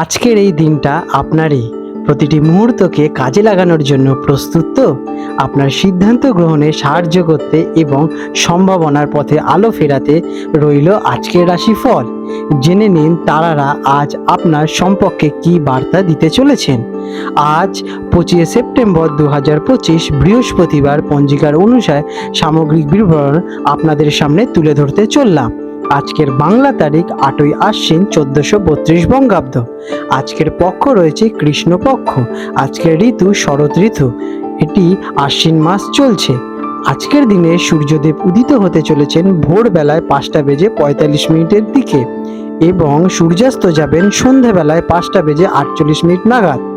আজকের এই দিনটা আপনারই। প্রতিটি মুহূর্তকে কাজে লাগানোর জন্য প্রস্তুত তো? আপনার সিদ্ধান্ত গ্রহণে সাহায্য করতে এবং সম্ভাবনার পথে আলো ফেরাতে রইল আজকের রাশিফল। জেনে নিন তারারা আজ আপনার সম্পর্কে কি বার্তা দিতে চলেছেন। আজ পঁচিশে সেপ্টেম্বর দু হাজার পঁচিশ বৃহস্পতিবার পঞ্জিকার অনুসারে সামগ্রিক বিবরণ আপনাদের সামনে তুলে ধরতে চললাম। আজকের বাংলা তারিখ আটই আশ্বিন চোদ্দশো বত্রিশ বঙ্গাব্দ। আজকের পক্ষ রয়েছে কৃষ্ণপক্ষ। আজকের ঋতু শরৎ ঋতু। এটি আশ্বিন মাস চলছে। আজকের দিনে সূর্যদেব উদিত হতে চলেছেন ভোরবেলায় পাঁচটা বেজে পঁয়তাল্লিশ মিনিটের দিকে এবং সূর্যাস্ত যাবেন সন্ধেবেলায় পাঁচটা বেজে আটচল্লিশ মিনিট নাগাদ।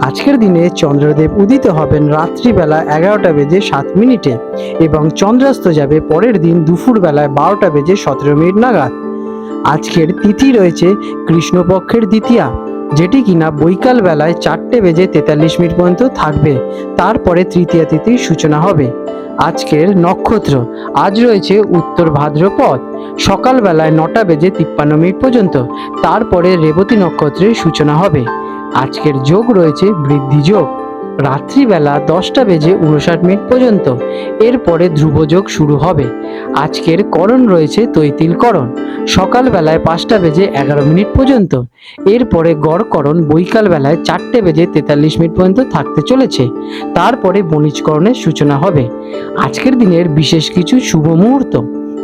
আজকের দিনে চন্দ্রদেব উদিত হবেন রাত্রিবেলা এগারোটা বেজে সাত মিনিটে এবং চন্দ্রাস্ত যাবে পরের দিন দুপুরবেলায় বারোটা বেজে সতেরো মিনিট নাগাদ। আজকের তিথি রয়েছে কৃষ্ণপক্ষের দ্বিতীয়া, যেটি কিনা বৈকাল বেলায় চারটে বেজে তেতাল্লিশ মিনিট পর্যন্ত থাকবে। তারপরে তৃতীয়া তিথির সূচনা হবে। আজকের নক্ষত্র, আজ রয়েছে উত্তর ভাদ্রপদ, সকালবেলায় নটা বেজে তিপ্পান্ন মিনিট পর্যন্ত। তারপরে রেবতী নক্ষত্রের সূচনা হবে। আজকের যোগ রয়েছে বৃদ্ধি যোগ। রাত্রিবেলা দশটা বেজে উনষাট মিনিট পর্যন্ত। এরপরে ধ্রুবযোগ শুরু হবে। আজকের করণ রয়েছে তৈতিল করণ সকালবেলায় পাঁচটা বেজে এগারো মিনিট পর্যন্ত। এরপরে গড়করণ বৈকাল বেলায় চারটে বেজে তেতাল্লিশ মিনিট পর্যন্ত থাকতে চলেছে। তারপরে বণিজকরণের সূচনা হবে। আজকের দিনের বিশেষ কিছু শুভ মুহূর্ত।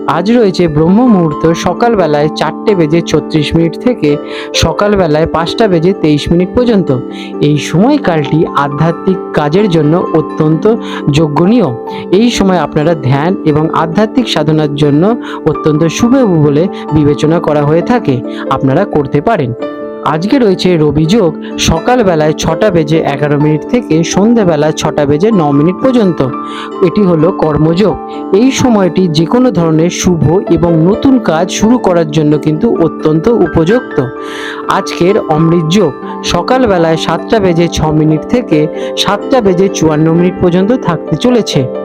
আজ রয়েছে ব্রহ্ম মুহূর্ত সকালবেলায় চারটে বেজে ছত্রিশ মিনিট থেকে সকালবেলায় পাঁচটা বেজে তেইশ মিনিট পর্যন্ত। এই সময়কালটি আধ্যাত্মিক কাজের জন্য অত্যন্ত যোগ্যনীয়। এই সময় আপনারা ধ্যান এবং আধ্যাত্মিক সাধনার জন্য অত্যন্ত শুভ বলে বিবেচনা করা হয়ে থাকে। আপনারা করতে পারেন। আজকে রয়েছে রবি যোগ সকালবেলায় ছটা বেজে এগারো মিনিট থেকে সন্ধেবেলায় ছটা বেজে ন মিনিট পর্যন্ত। এটি হলো কর্মযোগ। এই সময়টি যে কোনো ধরনের শুভ এবং নতুন কাজ শুরু করার জন্য কিন্তু অত্যন্ত উপযুক্ত। আজকের অমৃত যোগ সকালবেলায় সাতটা বেজে ছ মিনিট থেকে সাতটা বেজে চুয়ান্ন মিনিট পর্যন্ত থাকতে চলেছে।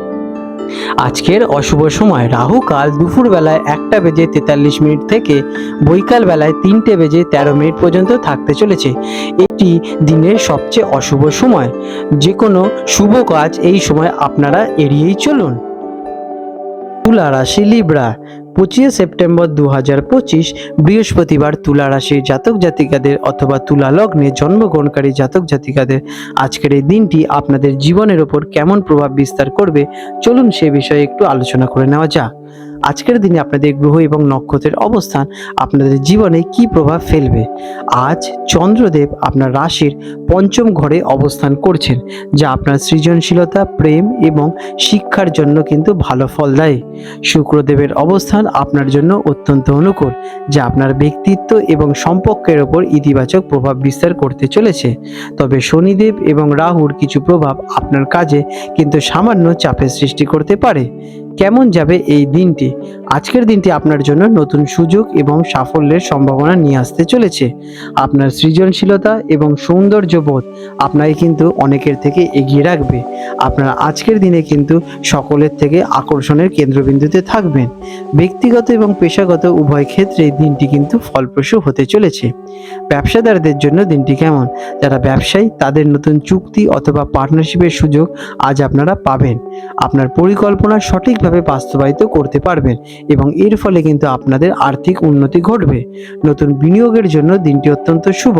আজকের অশুভ সময়, রাহু কাল দুপুর বেলায় একটা বেজে তেতাল্লিশ মিনিট থেকে বৈকাল বেলায় তিনটে বেজে তেরো মিনিট পর্যন্ত থাকতে চলেছে। এটি দিনের সবচেয়ে অশুভ সময়। যে কোনো শুভ কাজ এই সময় আপনারা এড়িয়েই চলুন। তুলা রাশি, লিব্রা। পঁচিশে সেপ্টেম্বর দু হাজার পঁচিশ বৃহস্পতিবার তুলা রাশির জাতক জাতিকাদের অথবা তুলা লগ্নে জন্মগ্রহণকারী জাতক জাতিকাদের আজকের এই দিনটি আপনাদের জীবনের ওপর কেমন প্রভাব বিস্তার করবে চলুন সে বিষয়ে একটু আলোচনা করে নেওয়া যাক। আজকের দিনে আপনাদের গ্রহ এবং নক্ষত্রের অবস্থান আপনাদের জীবনে কি প্রভাব ফেলবে? আজ চন্দ্রদেব আপনার রাশির পঞ্চম ঘরে অবস্থান করছেন, যা আপনার সৃজনশীলতা, প্রেম এবং শিক্ষার জন্য কিন্তু ভালো ফল দেয়। শুক্রদেবের অবস্থান আপনার জন্য অত্যন্ত অনুকূল, যা আপনার ব্যক্তিত্ব এবং সম্পর্কের ওপর ইতিবাচক প্রভাব বিস্তার করতে চলেছে। তবে শনিদেব এবং রাহুর কিছু প্রভাব আপনার কাজে কিন্তু সামান্য চাপের সৃষ্টি করতে পারে। কেমন যাবে এই দিনটি? আজকের দিনটি আপনার জন্য নতুন সুযোগ এবং সাফল্যের সম্ভাবনা নিয়ে আসতে চলেছে। আপনার সৃজনশীলতা এবং সৌন্দর্যবোধ আপনাকে কিন্তু অনেকের থেকে এগিয়ে রাখবে। আপনারা আজকের দিনে কিন্তু সকলের থেকে আকর্ষণের কেন্দ্রবিন্দুতে থাকবেন। ব্যক্তিগত এবং পেশাগত উভয় ক্ষেত্রে দিনটি কিন্তু ফলপ্রসূ হতে চলেছে। ব্যবসাদারদের জন্য দিনটি কেমন? যারা ব্যবসায়ী, তাদের নতুন চুক্তি অথবা পার্টনারশিপের সুযোগ আজ আপনারা পাবেন। আপনার পরিকল্পনা সঠিকভাবে বাস্তবায়িত করতে পারবেন এবং এর ফলে কিন্তু আপনাদের আর্থিক উন্নতি ঘটবে। নতুন বিনিয়োগের জন্য দিনটি অত্যন্ত শুভ।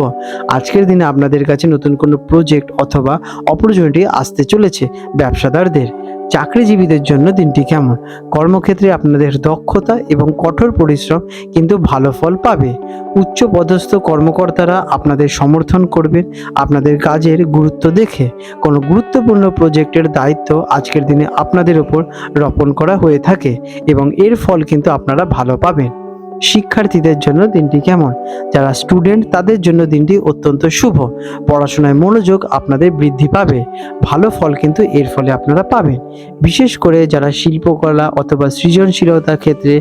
আজকের দিনে আপনাদের কাছে নতুন কোনো প্রজেক্ট অথবা অপরচুনিটি আসতে চলেছে ব্যবসাদারদের। চাকরিজীবীদের জন্য দিনটি কেমন? কর্মক্ষেত্রে আপনাদের দক্ষতা এবং কঠোর পরিশ্রম কিন্তু ভালো ফল পাবে। উচ্চ পদস্থ কর্মকর্তারা আপনাদের সমর্থন করবেন আপনাদের কাজের গুরুত্ব দেখে। কোনো গুরুত্বপূর্ণ প্রজেক্টের দায়িত্ব আজকের দিনে আপনাদের ওপর রোপণ করা হয়ে থাকে এবং এর ফল কিন্তু আপনারা ভালো পাবেন। শিক্ষার্থীদের জন্য দিনটি কেমন? যারা স্টুডেন্ট তাদের জন্য দিনটি অত্যন্ত শুভ। পড়াশোনায় মনোযোগ আপনাদের বৃদ্ধি পাবে। ভালো ফল কিন্তু এর ফলে আপনারা পাবেন। বিশেষ করে যারা শিল্পকলা অথবা সৃজনশীলতার ক্ষেত্রে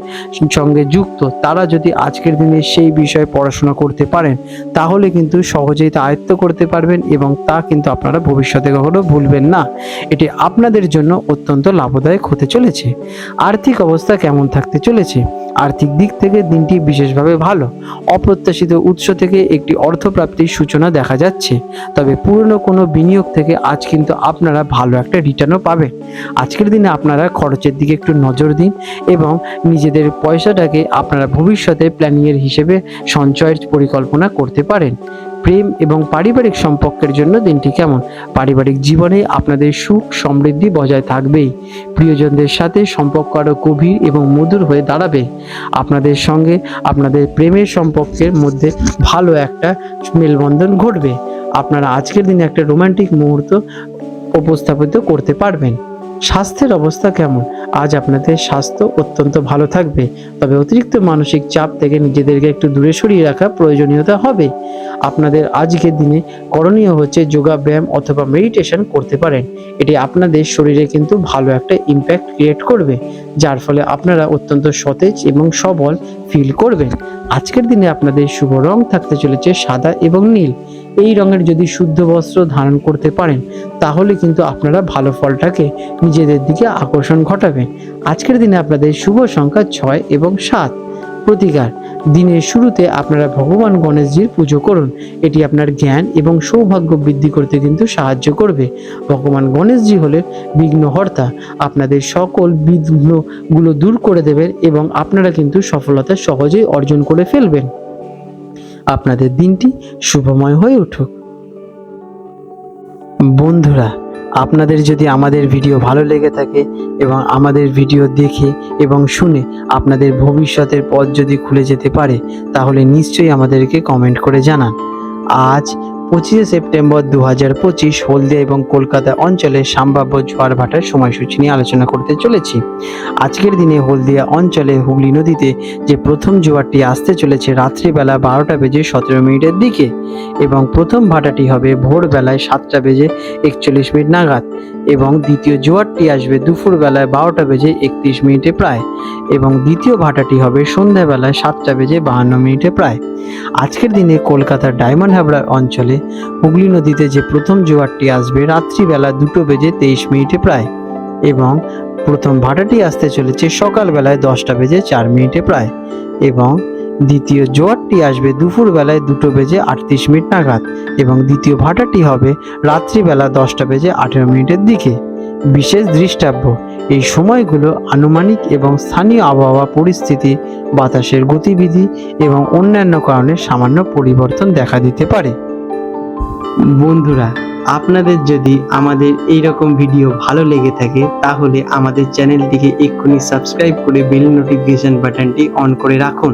সঙ্গে যুক্ত, তারা যদি আজকের দিনে সেই বিষয়ে পড়াশোনা করতে পারেন, তাহলে কিন্তু সহজেই তা আয়ত্ত করতে পারবেন এবং তা কিন্তু আপনারা ভবিষ্যতে কখনো ভুলবেন না। এটি আপনাদের জন্য অত্যন্ত লাভদায়ক হতে চলেছে। আর্থিক অবস্থা কেমন থাকতে চলেছে? আর্থিক দিক থেকে দিনটি বিশেষভাবে ভালো। অপ্রত্যাশিত উৎস থেকে একটি অর্থপ্রাপ্তির সূচনা দেখা যাচ্ছে। তবে পুরনো কোনো বিনিয়োগ থেকে আজ কিন্তু আপনারা ভালো একটা রিটার্নও পাবেন। আজকের দিনে আপনারা খরচের দিকে একটু নজর দিন এবং নিজেদের পয়সাটাকে আপনারা ভবিষ্যতে প্ল্যানিংয়ের হিসেবে সঞ্চয়ের পরিকল্পনা করতে পারেন। প্রেম এবং পারিবারিক সম্পর্কের জন্য দিনটি কেমন? পারিবারিক জীবনে আপনাদের সুখ সমৃদ্ধি বজায় থাকবেই। প্রিয়জনদের সাথে সম্পর্ক আরও গভীর এবং মধুর হয়ে দাঁড়াবে। আপনাদের সঙ্গে আপনাদের প্রেমের সম্পর্কের মধ্যে ভালো একটা মেলবন্ধন ঘটবে। আপনারা আজকের দিনে একটা রোমান্টিক মুহূর্ত উপস্থাপিত করতে পারবেন। স্বাস্থ্যের অবস্থা কেমন? আজ আপনাদের স্বাস্থ্য অত্যন্ত ভালো থাকবে, তবে অতিরিক্ত মানসিক চাপ থেকে নিজেদেরকে একটু দূরে সরিয়ে রাখা প্রয়োজনীয়তা হবে। আপনাদের আজকের দিনে করণীয় হচ্ছে যোগা, ব্যায়াম অথবা মেডিটেশন করতে পারেন। এটি আপনাদের শরীরে কিন্তু ভালো একটা ইম্প্যাক্ট ক্রিয়েট করবে, যার ফলে আপনারা অত্যন্ত সতেজ এবং সবল ফিল করবেন। আজকের দিনে আপনাদের শুভ রং থাকতে চলেছে সাদা এবং নীল। এই রঙের যদি শুদ্ধ বস্ত্র ধারণ করতে পারেন, তাহলে কিন্তু আপনারা ভালো ফলটাকে নিজেদের দিকে আকর্ষণ ঘটাবেন আজকের দিনে আপনাদের শুভ সংখ্যা ছয় এবং সাত। প্রতিকার, দিনের শুরুতে আপনারা ভগবান গণেশজির পুজো করুন। এটি আপনার জ্ঞান এবং সৌভাগ্য বৃদ্ধি করতে কিন্তু সাহায্য করবে। ভগবান গণেশজি হলেন বিঘ্নহর্তা। আপনাদের সকল বিঘ্নগুলো দূর করে দেবেন এবং আপনারা কিন্তু সফলতা সহজেই অর্জন করে ফেলবেন। আপনাদের দিনটি শুভময় হয়ে উঠুক। বন্ধুরা, আপনাদের যদি আমাদের ভিডিও ভালো লেগে থাকে এবং আমাদের ভিডিও দেখে এবং শুনে আপনাদের ভবিষ্যতের পথ যদি খুলে যেতে পারে, তাহলে নিশ্চয়ই আমাদেরকে কমেন্ট করে জানান। আজ পঁচিশে সেপ্টেম্বর দু হাজার পঁচিশ হলদিয়া এবং কলকাতা অঞ্চলে সম্ভাব্য ঝড় ভাটার সময়সূচি নিয়ে আলোচনা করতে চলেছি। আজকের দিনে হলদিয়া অঞ্চলে হুগলি নদীতে যে প্রথম জোয়ারটি আসতে চলেছে রাত্রিবেলা বারোটা বেজে সতেরো মিনিটের দিকে এবং প্রথম ভাটাটি হবে ভোরবেলায় সাতটা বেজে একচল্লিশ মিনিট নাগাদ। এবং দ্বিতীয় জোয়ারটি আসবে দুপুরবেলায় বারোটা বেজে একত্রিশ মিনিটে প্রায় এবং দ্বিতীয় ভাটাটি হবে সন্ধ্যাবেলায় সাতটা বেজে বাহান্ন মিনিটে প্রায়। আজকের দিনে কলকাতার ডায়মন্ড হাবড়া অঞ্চলে হুগলি নদীতে যে প্রথম জোয়ারটি আসবে রাত্রিবেলা দুটো বেজে তেইশ মিনিটে প্রায় এবং প্রথম ভাটাটি আসতে চলেছে সকালবেলায় দশটা বেজে চার মিনিটে প্রায় এবং দ্বিতীয় জোয়ারটি আসবে দুপুর বেলায় দুটো বেজে আটত্রিশ মিনিট নাগাদ এবং দ্বিতীয় ভাটাটি হবে রাত্রিবেলা দশটা বেজে আঠেরো মিনিটের দিকে। বিশেষ দৃষ্টাব্য, এই সময়গুলো আনুমানিক এবং স্থানীয় আবহাওয়া পরিস্থিতি, বাতাসের গতিবিধি এবং অন্যান্য কারণে সামান্য পরিবর্তন দেখা দিতে পারে। বন্ধুরা, আপনাদের যদি আমাদের এই রকম ভিডিও ভালো লেগে থাকে, তাহলে আমাদের চ্যানেলটিকে এক্ষুনি সাবস্ক্রাইব করে বেল নোটিফিকেশন বাটনটি অন করে রাখুন।